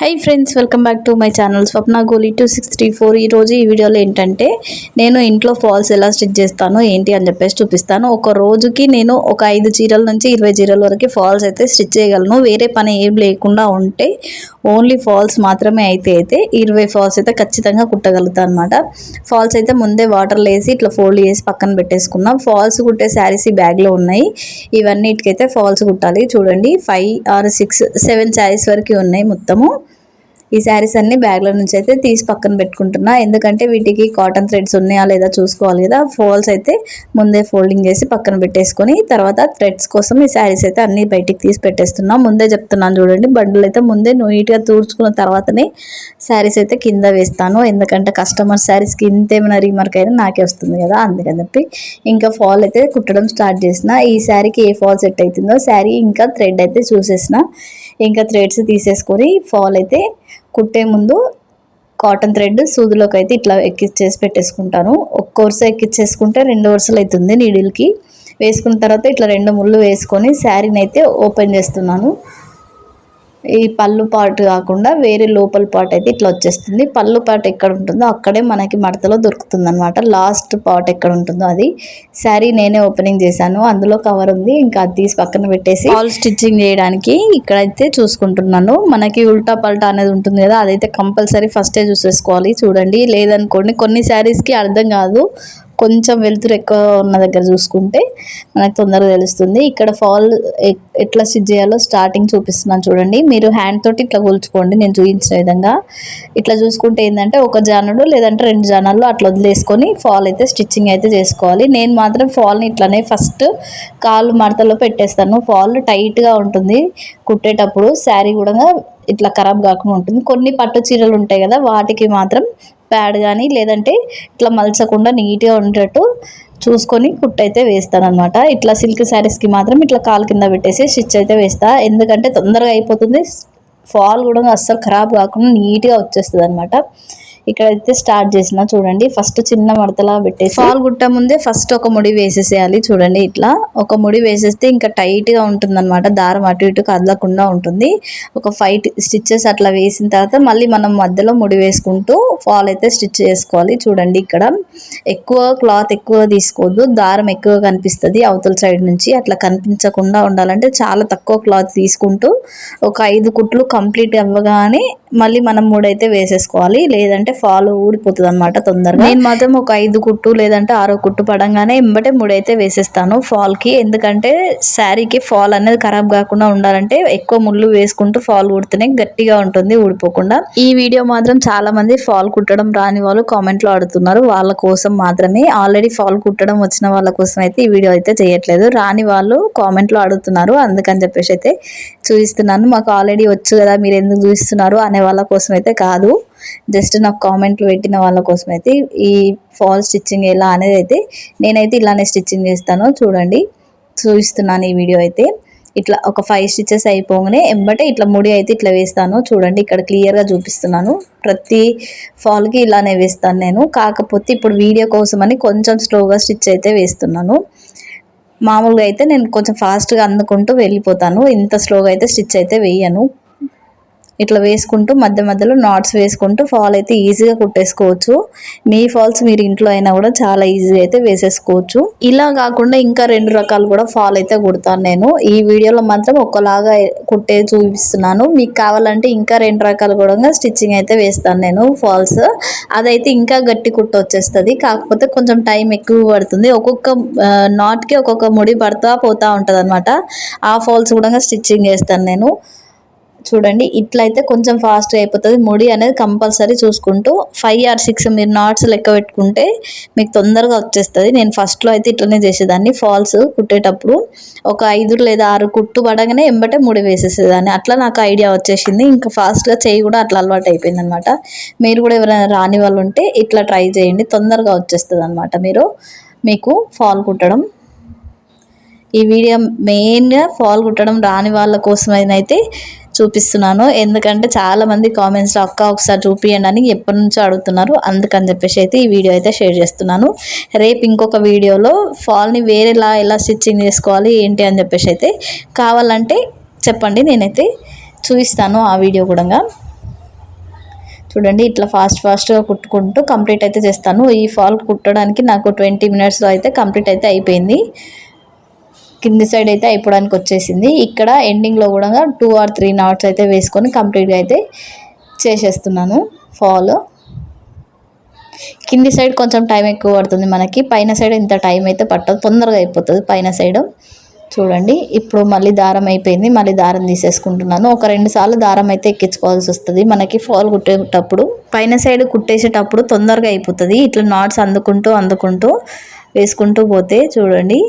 Hi friends welcome back to my channel Swapna Goli two six three four ఈరోజు ఈ వీడియోలో ఏంటంటే నేను ఇంట్లో ఫాల్స్ ఎలా స్టిచ్ చేస్తాను ఏంటి అని చెప్పేసి చూపిస్తాను. ఒక రోజుకి నేను ఒక ఐదు చీరల నుంచి ఇరవై చీరల వరకు ఫాల్స్ అయితే స్టిచ్ చేయగలను. వేరే పని ఏం లేకుండా ఉంటే ఓన్లీ ఫాల్స్ మాత్రమే అయితే అయితే ఇరవై ఫాల్స్ అయితే ఖచ్చితంగా కుట్టగలుగుతాను అనమాట ఫాల్స్ అయితే ముందే వాటర్లో వేసి ఇట్లా ఫోల్డ్ చేసి పక్కన పెట్టేసుకున్నాం ఫాల్స్ కుట్టే శారీస్ ఈ బ్యాగ్లో ఉన్నాయి. ఇవన్నిటికైతే ఫాల్స్ కుట్టాలి. చూడండి five or six seven saris వరకు ఉన్నాయి మొత్తము. ఈ శారీస్ అన్ని బ్యాగ్ల నుంచి అయితే తీసి పక్కన పెట్టుకుంటున్నా. ఎందుకంటే వీటికి కాటన్ థ్రెడ్స్ ఉన్నాయా లేదా చూసుకోవాలి కదా. ఫోల్స్ అయితే ముందే ఫోల్డింగ్ చేసి పక్కన పెట్టేసుకొని తర్వాత థ్రెడ్స్ కోసం ఈ శారీస్ అయితే అన్ని బయటికి తీసి పెట్టేస్తున్నా. ముందే చెప్తున్నాను చూడండి బండ్లు అయితే ముందే నీట్గా తూర్చుకున్న తర్వాతనే శారీస్ అయితే కింద వేస్తాను. ఎందుకంటే కస్టమర్ శారీస్కి ఇంత ఏమైనా రీమార్క్ అయినా నాకే వస్తుంది కదా అందుకని చెప్పి ఇంకా ఫాల్ అయితే కుట్టడం స్టార్ట్ చేసిన. ఈ శారీకి ఏ ఫాల్ సెట్ అవుతుందో శారీ ఇంకా థ్రెడ్ అయితే చూసేసిన. ఇంకా థ్రెడ్స్ తీసేసుకొని ఫాల్ అయితే కుట్టే ముందు కాటన్ థ్రెడ్ సూదిలోకి అయితే ఇట్లా ఎక్కిచ్చేసి పెట్టేసుకుంటాను. ఒక్క వరుస ఎక్కిచ్చేసుకుంటే రెండు వరుసలు అవుతుంది నీడిల్కి. వేసుకున్న తర్వాత ఇట్లా రెండు ముళ్ళు వేసుకొని శారీని అయితే ఓపెన్ చేస్తున్నాను. ఈ పళ్ళు పాటు కాకుండా వేరే లోపల పాట్ అయితే ఇట్లా వచ్చేస్తుంది. పళ్ళు పాట్ ఎక్కడ ఉంటుందో అక్కడే మనకి మడతలో దొరుకుతుంది అనమాట లాస్ట్ పాట్ ఎక్కడ ఉంటుందో అది. శారీ నేనే ఓపెనింగ్ చేశాను. అందులో కవర్ ఉంది. ఇంకా అది తీసి పక్కన పెట్టేసి ఆల్ స్టిచ్చింగ్ చేయడానికి ఇక్కడైతే చూసుకుంటున్నాను. మనకి ఉల్టా పల్టా అనేది ఉంటుంది కదా అదైతే కంపల్సరీ ఫస్టే చూసేసుకోవాలి. చూడండి లేదనుకోండి కొన్ని శారీస్కి అర్థం కాదు. కొంచెం వెలుతురు ఎక్కువ ఉన్న దగ్గర చూసుకుంటే మనకు తొందరగా తెలుస్తుంది. ఇక్కడ ఫాల్ ఎట్లా స్టిచ్ చేయాలో స్టార్టింగ్ చూపిస్తున్నాను చూడండి. మీరు హ్యాండ్ తోటి ఇట్లా కూల్చుకోండి. నేను చూపించిన విధంగా. ఇట్లా చూసుకుంటే ఏంటంటే ఒక జానుడు లేదంటే రెండు జానాల్లో అట్లా వదిలేసుకొని ఫాల్ అయితే స్టిచ్చింగ్ అయితే చేసుకోవాలి. నేను మాత్రం ఫాల్ని ఇట్లానే ఫస్ట్ కాళ్ళు మడతలో పెట్టేస్తాను. ఫాల్ టైట్గా ఉంటుంది. కుట్టేటప్పుడు శారీ కూడా ఇట్లా ఖరాబ్ కాకుండా ఉంటుంది. కొన్ని పట్టు చీరలు ఉంటాయి కదా వాటికి మాత్రం ప్యాడ్ కానీ లేదంటే ఇట్లా మలచకుండా నీట్గా ఉండేటట్టు చూసుకొని కుట్ అయితే వేస్తాను ఇట్లా సిల్క్ శారీస్కి మాత్రం ఇట్లా కాలు కింద పెట్టేసి స్టిచ్ అయితే వేస్తా. ఎందుకంటే తొందరగా అయిపోతుంది. ఫాల్ కూడా అస్సలు ఖరాబ్ కాకుండా నీట్గా వచ్చేస్తుంది అనమాట ఇక్కడైతే స్టార్ట్ చేసిన చూడండి. ఫస్ట్ చిన్న మడతలా పెట్టేసి ఫాల్ గుట్ట ముందే ఫస్ట్ ఒక ముడి వేసేసేయాలి చూడండి ఇట్లా. ఒక ముడి వేసేస్తే ఇంకా టైట్గా ఉంటుంది అనమాట దారం అటు ఇటు కదలకుండా ఉంటుంది. ఒక ఫైవ్ స్టిచ్చెస్ అట్లా వేసిన తర్వాత మళ్ళీ మనం మధ్యలో ముడి వేసుకుంటూ ఫాల్ అయితే స్టిచ్ చేసుకోవాలి చూడండి ఇక్కడ. ఎక్కువ క్లాత్ ఎక్కువ తీసుకోవద్దు. దారం ఎక్కువ కనిపిస్తుంది అవతల సైడ్ నుంచి. అట్లా కనిపించకుండా ఉండాలంటే చాలా తక్కువ క్లాత్ తీసుకుంటూ ఒక ఐదు కుట్లు కంప్లీట్ అవ్వగానే మళ్ళీ మనం మూడైతే వేసేసుకోవాలి. లేదంటే ఫాల్ ఊడిపోతుంది అనమాట తొందరగా. నేను మాత్రం ఒక ఐదు కుట్టు లేదంటే ఆరో కుట్టు పడంగానే ఎంబటే మూడైతే వేసేస్తాను ఫాల్కి. ఎందుకంటే శారీకి ఫాల్ అనేది ఖరాబ్ కాకుండా ఉండాలంటే ఎక్కువ ముళ్ళు వేసుకుంటూ ఫాల్ కుడితేనే గట్టిగా ఉంటుంది ఊడిపోకుండా. ఈ వీడియో మాత్రం చాలా మంది ఫాల్ కుట్టడం రాని వాళ్ళు కామెంట్లో ఆడుతున్నారు వాళ్ళ కోసం మాత్రమే. ఆల్రెడీ ఫాల్ కుట్టడం వచ్చిన వాళ్ళ కోసం అయితే ఈ వీడియో అయితే చేయట్లేదు. రాని వాళ్ళు కామెంట్లో అడుగుతున్నారు. అందుకని చెప్పేసి అయితే చూపిస్తున్నాను. మాకు ఆల్రెడీ వచ్చు కదా మీరు ఎందుకు చూపిస్తున్నారు అనే వాళ్ళ కోసం అయితే కాదు. జస్ట్ నాకు కామెంట్లు పెట్టిన వాళ్ళ కోసం అయితే ఈ ఫాల్ స్టిచ్చింగ్ ఎలా అనేది అయితే నేనైతే ఇలానే స్టిచ్చింగ్ చేస్తాను చూడండి. చూపిస్తున్నాను ఈ వీడియో అయితే. ఇట్లా ఒక ఫైవ్ స్టిచెస్ అయిపోగానే ఎంబటే ఇట్లా ముడి అయితే ఇట్లా వేస్తాను. చూడండి ఇక్కడ క్లియర్గా చూపిస్తున్నాను. ప్రతి ఫాల్కి ఇలానే వేస్తాను నేను. కాకపోతే ఇప్పుడు వీడియో కోసం అని కొంచెం స్లోగా స్టిచ్ అయితే వేస్తున్నాను. మామూలుగా అయితే నేను కొంచెం ఫాస్ట్గా అందుకుంటూ వెళ్ళిపోతాను. ఇంత స్లోగా అయితే స్టిచ్ అయితే వేయను. ఇట్లా వేసుకుంటూ మధ్య మధ్యలో నాట్స్ వేసుకుంటూ ఫాల్ అయితే ఈజీగా కుట్టేసుకోవచ్చు. మీ ఫాల్స్ మీరు ఇంట్లో అయినా కూడా చాలా ఈజీగా అయితే వేసేసుకోవచ్చు. ఇలా కాకుండా ఇంకా రెండు రకాలు కూడా ఫాల్ అయితే కుడతాను నేను. ఈ వీడియోలో మాత్రం ఒకలాగా కుట్టే చూపిస్తున్నాను. మీకు కావాలంటే ఇంకా రెండు రకాలు కూడా స్టిచ్చింగ్ అయితే వేస్తాను నేను ఫాల్స్ అదైతే ఇంకా గట్టి కుట్ట వచ్చేస్తుంది. కాకపోతే కొంచెం టైం ఎక్కువ పడుతుంది. ఒక్కొక్క నాట్కి ఒక్కొక్క ముడి పడతా పోతూ ఉంటుంది అనమాట ఆ ఫాల్స్ కూడా స్టిచ్చింగ్ చేస్తాను నేను. చూడండి ఇట్లయితే కొంచెం ఫాస్ట్గా అయిపోతుంది. ముడి అనేది కంపల్సరీ చూసుకుంటూ ఫైవ్ ఆర్ సిక్స్ మీరు నాట్స్ లెక్క పెట్టుకుంటే మీకు తొందరగా వచ్చేస్తుంది. నేను ఫస్ట్లో అయితే ఇట్లనే చేసేదాన్ని. ఫాల్స్ కుట్టేటప్పుడు ఒక ఐదు లేదా ఆరు కుట్టు పడగానే ఎంబటే ముడి వేసేసేదాన్ని. అట్లా నాకు ఐడియా వచ్చేసింది. ఇంకా ఫాస్ట్గా చేయి కూడా అట్లా అలవాటు అయిపోయింది అనమాట మీరు కూడా ఎవరైనా రాని వాళ్ళు ఉంటే ఇట్లా ట్రై చేయండి. తొందరగా వచ్చేస్తుంది అనమాట మీరు మీకు ఫాల్ కుట్టడం. ఈ వీడియో మెయిన్గా ఫాల్ కుట్టడం రాని వాళ్ళ కోసమైనైతే చూపిస్తున్నాను. ఎందుకంటే చాలామంది కామెంట్స్లో అక్క ఒకసారి చూపియండి అని ఎప్పటి నుంచో అడుగుతున్నారు. అందుకని చెప్పేసి అయితే ఈ వీడియో అయితే షేర్ చేస్తున్నాను. రేపు ఇంకొక వీడియోలో ఫాల్ని వేరేలా ఎలా స్టిచ్చింగ్ చేసుకోవాలి ఏంటి అని చెప్పేసి అయితే కావాలంటే చెప్పండి. నేనైతే చూపిస్తాను ఆ వీడియో కూడా చూడండి ఇట్లా ఫాస్ట్ ఫాస్ట్గా కుట్టుకుంటూ కంప్లీట్ అయితే చేస్తాను. ఈ ఫాల్ కుట్టడానికి నాకు ట్వంటీ మినిట్స్లో అయితే కంప్లీట్ అయితే అయిపోయింది. కింది సైడ్ అయితే అయిపోవడానికి వచ్చేసింది. ఇక్కడ ఎండింగ్లో కూడా టూ ఆర్ త్రీ నాట్స్ అయితే వేసుకొని కంప్లీట్గా అయితే చేసేస్తున్నాను ఫాల్ కింది సైడ్ కొంచెం టైం ఎక్కువ పడుతుంది మనకి. పైన సైడ్ ఇంత టైం అయితే పట్టదు. తొందరగా అయిపోతుంది పైన సైడ్ చూడండి. ఇప్పుడు మళ్ళీ దారం అయిపోయింది. మళ్ళీ దారం తీసేసుకుంటున్నాను. ఒక రెండు సార్లు దారం అయితే ఎక్కించుకోవాల్సి వస్తుంది. మనకి ఫాల్ కుట్టేటప్పుడు పైన సైడ్ కుట్టేసేటప్పుడు తొందరగా అయిపోతుంది. ఇట్లా నాట్స్ అందుకుంటూ అందుకుంటూ వేసుకుంటూ పోతే చూడండి.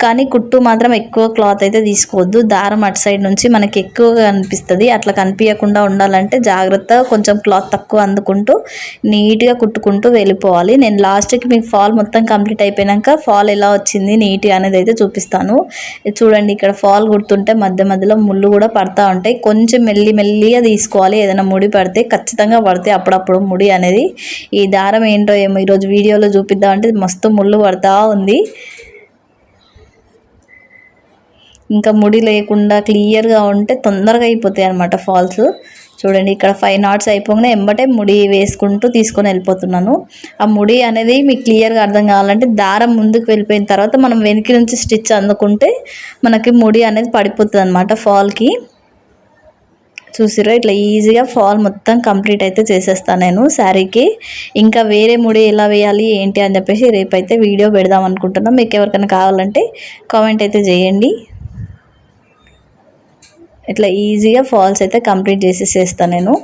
కానీ కుట్టు మాత్రం ఎక్కువ క్లాత్ అయితే తీసుకోవద్దు. దారం అటు సైడ్ నుంచి మనకి ఎక్కువగా కనిపిస్తుంది అట్లా కనిపించకుండా ఉండాలంటే జాగ్రత్తగా కొంచెం క్లాత్ తక్కువ అందుకుంటూ నీట్గా కుట్టుకుంటూ వెళ్ళిపోవాలి. నేను లాస్ట్కి మీకు ఫాల్ మొత్తం కంప్లీట్ అయిపోయాక ఫాల్ ఎలా వచ్చింది నీట్గా అనేది అయితే చూపిస్తాను. చూడండి ఇక్కడ ఫాల్ కుడుతుంటే మధ్య మధ్యలో ముళ్ళు కూడా పడతా ఉంటాయి. కొంచెం మెల్లి మెల్లిగా తీసుకోవాలి. ఏదైనా ముడి పడితే ఖచ్చితంగా పడితే అప్పుడప్పుడు ముడి అనేది. ఈ దారం ఏంటో ఏమో ఈరోజు వీడియోలో చూపిద్దామంటే మస్తు ముళ్ళు పడతా ఉంది. ఇంకా ముడి లేకుండా క్లియర్గా ఉంటే తొందరగా అయిపోతాయి అనమాట ఫాల్స్. చూడండి ఇక్కడ ఫైవ్ నాట్స్ అయిపోగానే ఎంబటే ముడి వేసుకుంటూ తీసుకొని వెళ్ళిపోతున్నాను. ఆ ముడి అనేది మీకు క్లియర్గా అర్థం కావాలంటే దారం ముందుకు వెళ్ళిపోయిన తర్వాత మనం వెనక్కి నుంచి స్టిచ్ అందుకుంటే మనకి ముడి అనేది పడిపోతుంది అనమాట ఫాల్కి. చూసిరా ఇట్లా ఈజీగా ఫాల్ మొత్తం కంప్లీట్ అయితే చేసేస్తాను నేను శారీకి. ఇంకా వేరే ముడి ఎలా వేయాలి ఏంటి అని చెప్పేసి రేపైతే వీడియో పెడదాం అనుకుంటున్నాం. మీకు ఎవరికైనా కావాలంటే కామెంట్ అయితే చేయండి. ఇట్లా ఈజీగా ఫాల్స్ అయితే కంప్లీట్ చేసేసేస్తాను నేను.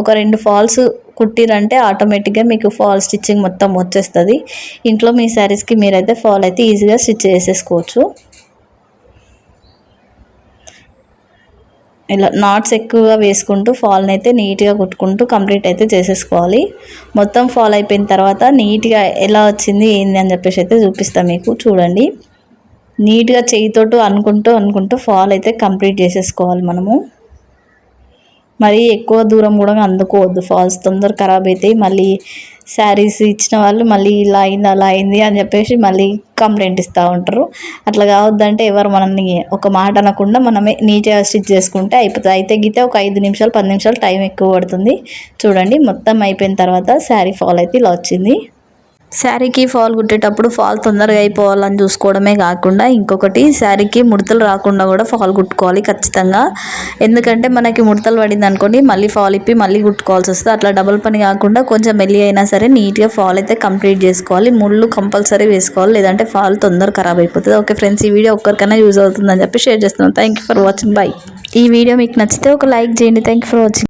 ఒక రెండు ఫాల్స్ కుట్టిరంటే ఆటోమేటిక్గా మీకు ఫాల్ స్టిచ్చింగ్ మొత్తం వచ్చేస్తుంది. ఇంట్లో మీ శారీస్కి మీరైతే ఫాల్ అయితే ఈజీగా స్టిచ్ చేసేసుకోవచ్చు. ఇలా నాట్స్ ఎక్కువగా వేసుకుంటూ ఫాల్ని అయితే నీట్గా కుట్టుకుంటూ కంప్లీట్ అయితే చేసేసుకోవాలి. మొత్తం ఫాల్ అయిపోయిన తర్వాత నీట్గా ఎలా వచ్చింది ఏంది అని చెప్పేసి అయితే చూపిస్తాను మీకు. చూడండి. నీట్గా చేయితోటి అనుకుంటూ అనుకుంటూ ఫాల్ అయితే కంప్లీట్ చేసేసుకోవాలి మనము. మరీ ఎక్కువ దూరం కూడా అందుకోవద్దు ఫాల్స్. తొందర ఖరాబ్ అవుతాయి మళ్ళీ శారీస్ ఇచ్చిన వాళ్ళు మళ్ళీ ఇలా అయింది అలా అయింది అని చెప్పేసి మళ్ళీ కంప్లైంట్ ఇస్తూ ఉంటారు. అట్లా కావద్దంటే ఎవరు మనల్ని ఒక మాట అనకుండా మనమే నీట్గా స్టిచ్ చేసుకుంటే అయిపోతుంది. అయితే గీతే ఒక ఐదు నిమిషాలు పది నిమిషాలు టైం ఎక్కువ పడుతుంది. చూడండి మొత్తం అయిపోయిన తర్వాత శారీ ఫాల్ అయితే ఇలా వచ్చింది. శారీకి ఫాల్ కుట్టేటప్పుడు ఫాల్ తొందరగా అయిపోవాలని చూసుకోవడమే కాకుండా ఇంకొకటి శారీకి ముడతలు రాకుండా కూడా ఫాల్ కుట్టుకోవాలి ఖచ్చితంగా. ఎందుకంటే మనకి ముడతలు పడింది అనుకోండి మళ్ళీ ఫాల్ ఇప్పి మళ్ళీ కుట్టుకోవాల్సి వస్తుంది. అట్లా డబుల్ పని కాకుండా కొంచెం మెల్లి అయినా సరే నీట్గా ఫాల్ అయితే కంప్లీట్ చేసుకోవాలి. ముళ్ళు కంపల్సరీ వేసుకోవాలి. లేదంటే ఫాల్ తొందర ఖరాబ్ అయిపోతుంది. ఓకే ఫ్రెండ్స్ ఈ వీడియో ఒక్కరికైనా యూజ్ అవుతుందని చెప్పి షేర్ చేస్తున్నాను. థ్యాంక్ ఫర్ వాచింగ్ బై ఈ వీడియో మీకు నచ్చితే ఒక లైక్ చేయండి. Thank for watching